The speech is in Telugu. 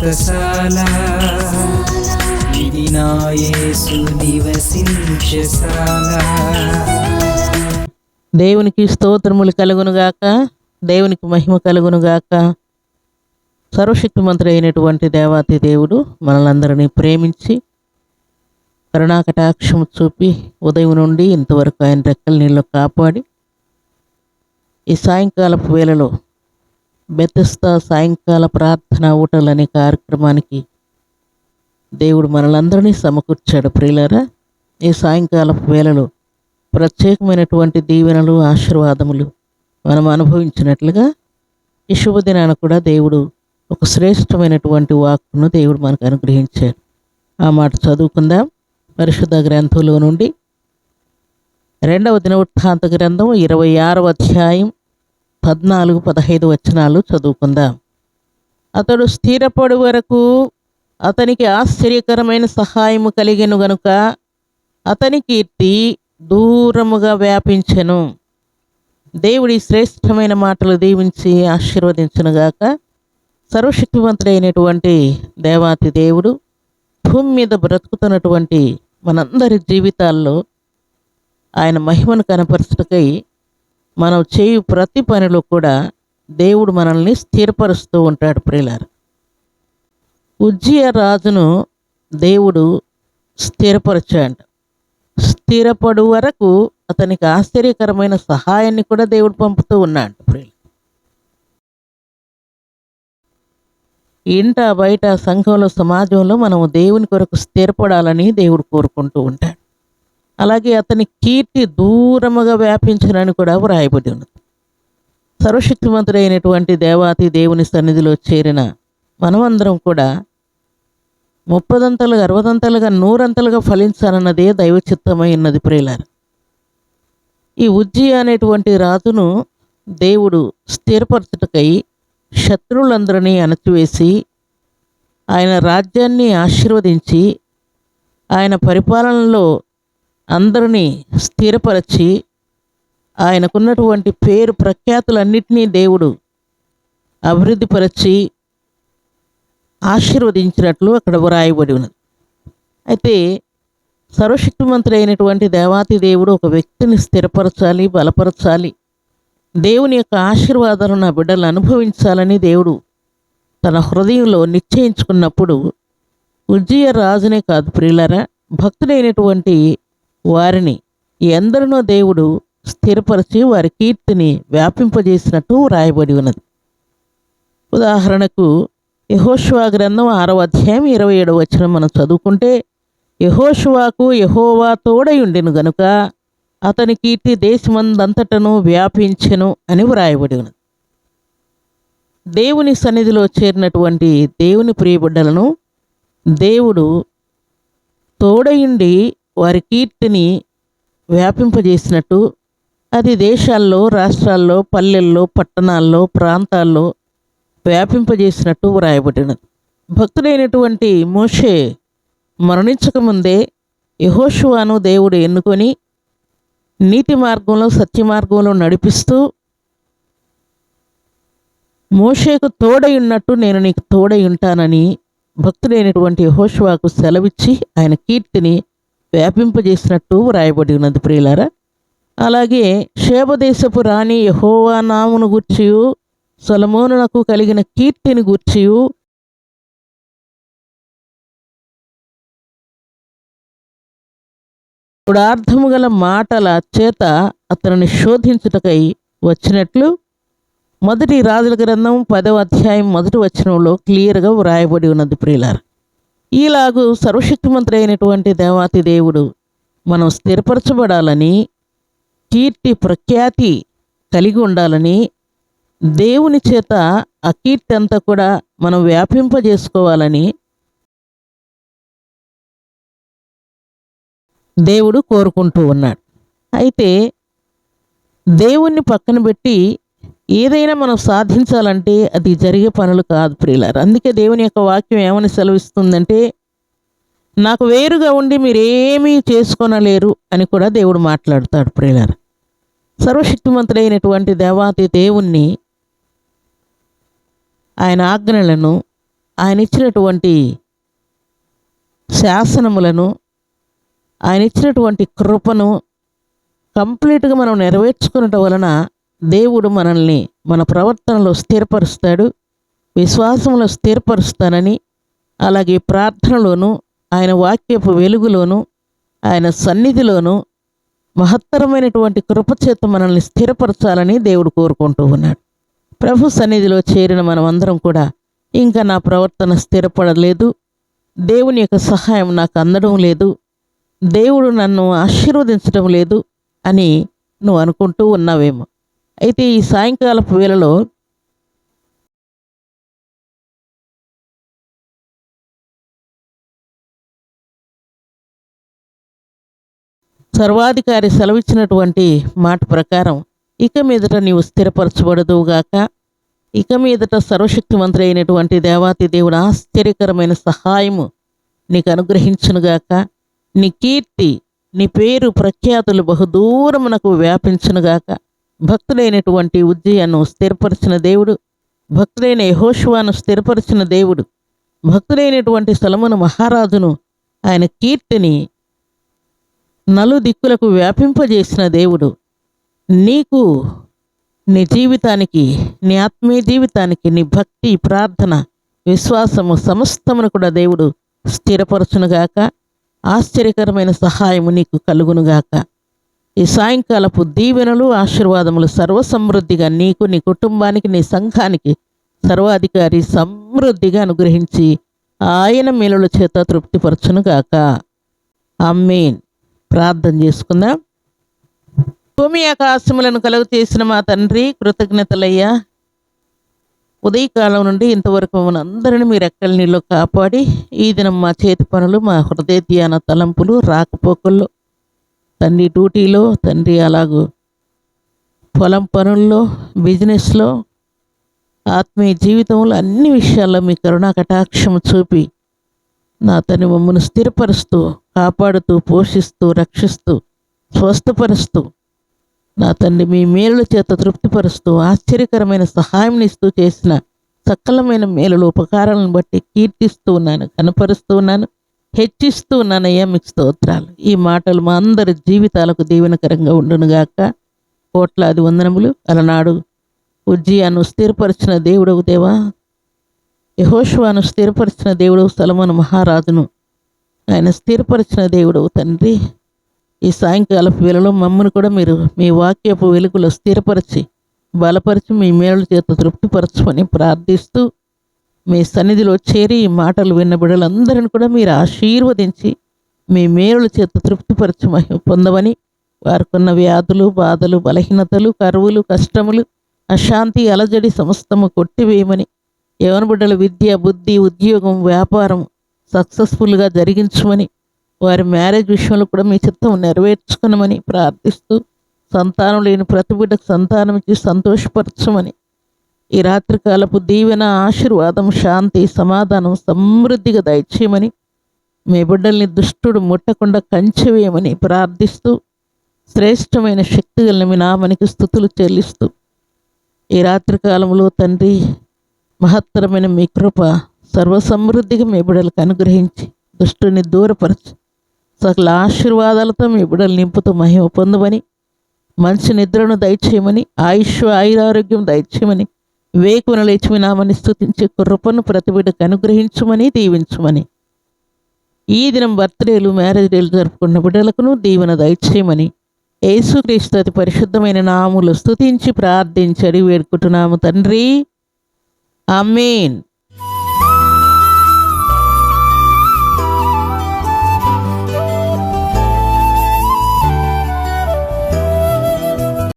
వ్రతశాల ఇది నా యేసు నివసించశాల దేవునికి స్తోత్రములు కలుగునుగాక దేవునికి మహిమ కలుగునుగాక సర్వశక్తిమంతుడు అయినటువంటి దేవాతి దేవుడు మనలందరినీ ప్రేమించి కరుణాకటాక్షము చూపి ఉదయం నుండి ఇంతవరకు ఆయన రెక్కల నీళ్ళు కాపాడి ఈ సాయంకాలపు వేళలో బెతస్తా సాయంకాల ప్రార్థన ఊటలు అనే కార్యక్రమానికి దేవుడు మనలందరినీ సమకూర్చాడు. ప్రియులరా ఈ సాయంకాలపు వేళలో ప్రత్యేకమైనటువంటి దీవెనలు ఆశీర్వాదములు మనం అనుభవించినట్లుగా ఈ శుభదినాన కూడా దేవుడు ఒక శ్రేష్టమైనటువంటి వాక్కును దేవుడు మనకు అనుగ్రహించాడు. ఆ మాట చదువుకుందాం. పరిశుద్ధ గ్రంథంలో నుండి రెండవ దినవృత్తాంత గ్రంథం ఇరవై ఆరవ అధ్యాయం పద్నాలుగు పదహైదు వచనాలు చదువుకుందాం. అతడు స్థిరపడు వరకు అతనికి ఆశ్చర్యకరమైన సహాయము కలిగెను గనుక అతని కీర్తి దూరముగా వ్యాపించెను. దేవుడి శ్రేష్టమైన మాటలు దీవించి ఆశీర్వదించునుగాక సర్వశక్తివంతుడైనటువంటి దేవాతి దేవుడు భూమి మీద బ్రతుకుతున్నటువంటి మనందరి జీవితాల్లో ఆయన మహిమను కనపరచుటకై మనం చేయు ప్రతి పనిలో కూడా దేవుడు మనల్ని స్థిరపరుస్తూ ఉంటాడు ప్రియులారు. ఉజ్జయ రాజును దేవుడు స్థిరపరచాడు స్థిరపడు వరకు అతనికి ఆశ్చర్యకరమైన సహాయాన్ని కూడా దేవుడు పంపుతూ ఉన్నాడు ప్రియులు ఇంట బయట సంఘంలో సమాజంలో మనము దేవుని కొరకు స్థిరపడాలని దేవుడు కోరుకుంటూ ఉంటాడు. అలాగే అతని కీర్తి దూరముగా వ్యాపించనని కూడా వ్రాయబడి ఉన్నది. సర్వశక్తిమంతుడైనటువంటి దేవాతి దేవుని సన్నిధిలో చేరిన మనమందరం కూడా ముప్పదంతలుగా అరవదంతలుగా నూరంతలుగా ఫలించాలన్నదే దైవ చిత్తమై ఉన్నది ప్రియులారు. ఈ ఉజ్జి అనేటువంటి రాజును దేవుడు స్థిరపరచుటకై శత్రువులందరినీ అణచివేసి ఆయన రాజ్యాన్ని ఆశీర్వదించి ఆయన పరిపాలనలో అందరినీ స్థిరపరచి ఆయనకున్నటువంటి పేరు ప్రఖ్యాతులన్నిటినీ దేవుడు అభివృద్ధిపరచి ఆశీర్వదించినట్లు అక్కడ వ్రాయబడి ఉన్నది. అయితే సర్వశక్తిమంతుడైనటువంటి దేవాతి దేవుడు ఒక వ్యక్తిని స్థిరపరచాలి బలపరచాలి దేవుని యొక్క ఆశీర్వాదాలను నా బిడ్డలు అనుభవించాలని దేవుడు తన హృదయంలో నిశ్చయించుకున్నప్పుడు ఉజ్జయ రాజునే కాదు ప్రియులరా భక్తుడైనటువంటి వారిని ఎందరినో దేవుడు స్థిరపరిచి వారి కీర్తిని వ్యాపింపజేసినట్టు వ్రాయబడి ఉన్నది. ఉదాహరణకు యహోష్వా గ్రంథం ఆరవ అధ్యాయం ఇరవై ఏడవ వచ్చిన మనం చదువుకుంటే యహోషువాకు యహోవా తోడయుండెను గనుక అతని కీర్తి దేశమందంతటను వ్యాపించెను అని వ్రాయబడి ఉన్నది. దేవుని సన్నిధిలో చేరినటువంటి దేవుని ప్రియబిడ్డలను దేవుడు తోడయుండి వారి కీర్తిని వ్యాపింపజేసినట్టు అది దేశాల్లో రాష్ట్రాల్లో పల్లెల్లో పట్టణాల్లో ప్రాంతాల్లో వ్యాపింపజేసినట్టు వ్రాయబడినది. భక్తుడైనటువంటి మోషే మరణించకముందే యహోషువాను దేవుడు ఎన్నుకొని నీతి మార్గంలో సత్య మార్గంలో నడిపిస్తూ మోషేకు తోడై ఉన్నట్టు నేను నీకు తోడై ఉంటానని భక్తుడైనటువంటి యహోషువాకు సెలవిచ్చి ఆయన కీర్తిని వ్యాపింపజేసినట్టు వ్రాయబడి ఉన్నది ప్రియులారా. అలాగే శేభదేశపు రాణి యహోవా నామును గూర్చియు సొలమోనునకు కలిగిన కీర్తిని గూర్చియు గుడార్థము గల మాటల చేత అతనిని శోధించుటకై వచ్చినట్లు మొదటి రాజుల గ్రంథం పదవ అధ్యాయం మొదటి వచనంలో క్లియర్గా వ్రాయబడి ఉన్నది ప్రియులారు. ఈలాగు సర్వశక్తిమంతుడు అయినటువంటి దేవాతి దేవుడు మనం స్థిరపరచబడాలని కీర్తి ప్రఖ్యాతి కలిగి ఉండాలని దేవుని చేత ఆ కీర్తి అంతా కూడా మనం వ్యాపింపజేసుకోవాలని దేవుడు కోరుకుంటూ ఉన్నాడు. అయితే దేవుణ్ణి పక్కన పెట్టి ఏదైనా మనం సాధించాలంటే అది జరిగే పనులు కాదు ప్రియులారు. అందుకే దేవుని యొక్క వాక్యం ఏమని సెలవిస్తుందంటే నాకు వేరుగా ఉండి మీరేమీ చేసుకొనలేరు అని కూడా దేవుడు మాట్లాడతాడు ప్రియులారు. సర్వశక్తిమంతుడైనటువంటి దేవాతి దేవుణ్ణి ఆయన ఆజ్ఞలను ఆయన ఇచ్చినటువంటి శాసనములను ఆయన ఇచ్చినటువంటి కృపను కంప్లీట్గా మనం నెరవేర్చుకున్నట వలన దేవుడు మనల్ని మన ప్రవర్తనలో స్థిరపరుస్తాడు విశ్వాసంలో స్థిరపరుస్తానని అలాగే ప్రార్థనలోను ఆయన వాక్యపు వెలుగులోను ఆయన సన్నిధిలోను మహత్తరమైనటువంటి కృపచేత మనల్ని స్థిరపరచాలని దేవుడు కోరుకుంటూ ఉన్నాడు. ప్రభు సన్నిధిలో చేరిన మనమందరం కూడా ఇంకా నా ప్రవర్తన స్థిరపడలేదు దేవుని యొక్క సహాయం నాకు అందడం లేదు దేవుడు నన్ను ఆశీర్వదించడం లేదు అని నువ్వు అనుకుంటూ ఉన్నావేమో. అయితే ఈ సాయంకాలపు వేళలో సర్వాధికారి సెలవిచ్చినటువంటి మాట ప్రకారం ఇక మీదట నీవు స్థిరపరచబడదువుగాక. ఇక మీదట సర్వశక్తిమంతుడు అయినటువంటి దేవాతి దేవుడు ఆశ్చర్యకరమైన సహాయము నీకు అనుగ్రహించునుగాక నీ కీర్తి నీ పేరు ప్రఖ్యాతులు బహుదూరమునకు వ్యాపించునుగాక. భక్తుడైనటువంటి ఉజ్జయను స్థిరపరిచిన దేవుడు భక్తుడైన యహోషువాను స్థిరపరిచిన దేవుడు భక్తులైనటువంటి సలమును మహారాజును ఆయన కీర్తిని నలు దిక్కులకు వ్యాపింపజేసిన దేవుడు. నీకు నీ జీవితానికి నీ ఆత్మీయ జీవితానికి నీ భక్తి ప్రార్థన విశ్వాసము సమస్తమును కూడా దేవుడు స్థిరపరచునుగాక ఆశ్చర్యకరమైన సహాయము నీకు కలుగునుగాక. ఈ సాయంకాలపు దీవెనలు ఆశీర్వాదములు సర్వసమృద్ధిగా నీకు నీ కుటుంబానికి నీ సంఘానికి సర్వాధికారి సమృద్ధిగా అనుగ్రహించి ఆయన మేలుల చేత తృప్తిపరచునుగాక అమ్మేన్ ప్రార్థన చేసుకుందాం. భూమి ఆకాశములను కలుగు చేసిన మా తండ్రి కృతజ్ఞతలయ్యా. ఉదయకాలం నుండి ఇంతవరకు మమ్మల్ని అందరిని మీరు ఎక్కల నీళ్ళు కాపాడి ఈ దినం మా చేతి పనులు మా హృదయ ధ్యాన తలంపులు రాకపోకల్లో తండ్రి డ్యూటీలో తండ్రి అలాగూ పొలం పనుల్లో బిజినెస్లో ఆత్మీయ జీవితంలో అన్ని విషయాల్లో మీ కరుణా కటాక్షం చూపి నా తను మమ్మల్ని స్థిరపరుస్తూ కాపాడుతూ పోషిస్తూ రక్షిస్తూ స్వస్థపరుస్తూ నా తండ్రి మీ మేలుల చేత తృప్తిపరుస్తూ ఆశ్చర్యకరమైన సహాయం ఇస్తూ చేసిన సకలమైన మేలులు ఉపకారాలను బట్టి కీర్తిస్తూ ఉన్నాను కనపరుస్తూ ఉన్నాను. హెచ్చిస్తూ ఉన్నానయ్యా మీకు స్తోత్రాలు. ఈ మాటలు మా అందరి జీవితాలకు దీవెనకరంగా ఉండునుగాక. కోట్లాది వందనములు. అలనాడు ఉజ్జియాను స్థిరపరిచిన దేవుడవు దేవా. యహోష్వాను స్థిరపరిచిన దేవుడు సలమను మహారాజును. ఆయన స్థిరపరిచిన దేవుడవు తండ్రి. ఈ సాయంకాలపు వేళలో మమ్మల్ని కూడా మీరు మీ వాక్యపు వెలుగులో స్థిరపరిచి బలపరిచి మీ మేలు చేత తృప్తిపరచమని ప్రార్థిస్తూ మీ సన్నిధిలో చేరి ఈ మాటలు విన్న బిడ్డలందరిని కూడా మీరు ఆశీర్వదించి మీ మేలుల చేత తృప్తిపరచమహి పొందమని వారికున్న వ్యాధులు బాధలు బలహీనతలు కరువులు కష్టములు అశాంతి అలజడి సమస్తము కొట్టివేయమని యవన బిడ్డల విద్య బుద్ధి ఉద్యోగం వ్యాపారం సక్సెస్ఫుల్గా జరిగించమని వారి మ్యారేజ్ విషయంలో కూడా మీ చిత్తం నెరవేర్చుకునమని ప్రార్థిస్తూ సంతానం లేని ప్రతి బిడ్డకు సంతానం ఇచ్చి సంతోషపరచమని ఈ రాత్రికాలపు దీవెన ఆశీర్వాదం శాంతి సమాధానం సమృద్ధిగా దయచేయమని మీ బిడ్డల్ని దుష్టుడు ముట్టకుండా కంచెవేయమని ప్రార్థిస్తూ శ్రేష్టమైన శక్తిగలను మీ నామనికి స్థుతులు చెల్లిస్తూ ఈ రాత్రికాలంలో తండ్రి మహత్తరమైన మీ కృప సర్వసమృద్ధిగా మీ బిడ్డలకు అనుగ్రహించి దుష్టుని దూరపరచి. సకల ఆశీర్వాదాలతో మీ బిడ్డలు నింపుతూ మహిమ పొందమని మంచి నిద్రను దయచేయమని ఆయుష్ ఆయురారోగ్యం దయచేయమని వేకున లేచి మీ నామని స్థుతించే కృపను ప్రతి బిడ్డకు అనుగ్రహించమని దీవించమని. ఈ దినం బర్త్డేలు మ్యారేజ్ డేలు జరుపుకున్న బిడ్డలకును దీవెన దయచేయమని. యేసుక్రీస్తు అతి పరిశుద్ధమైన నాములు స్థుతించి ప్రార్థించడి వేడుకుంటున్నాము తండ్రి. అమీన్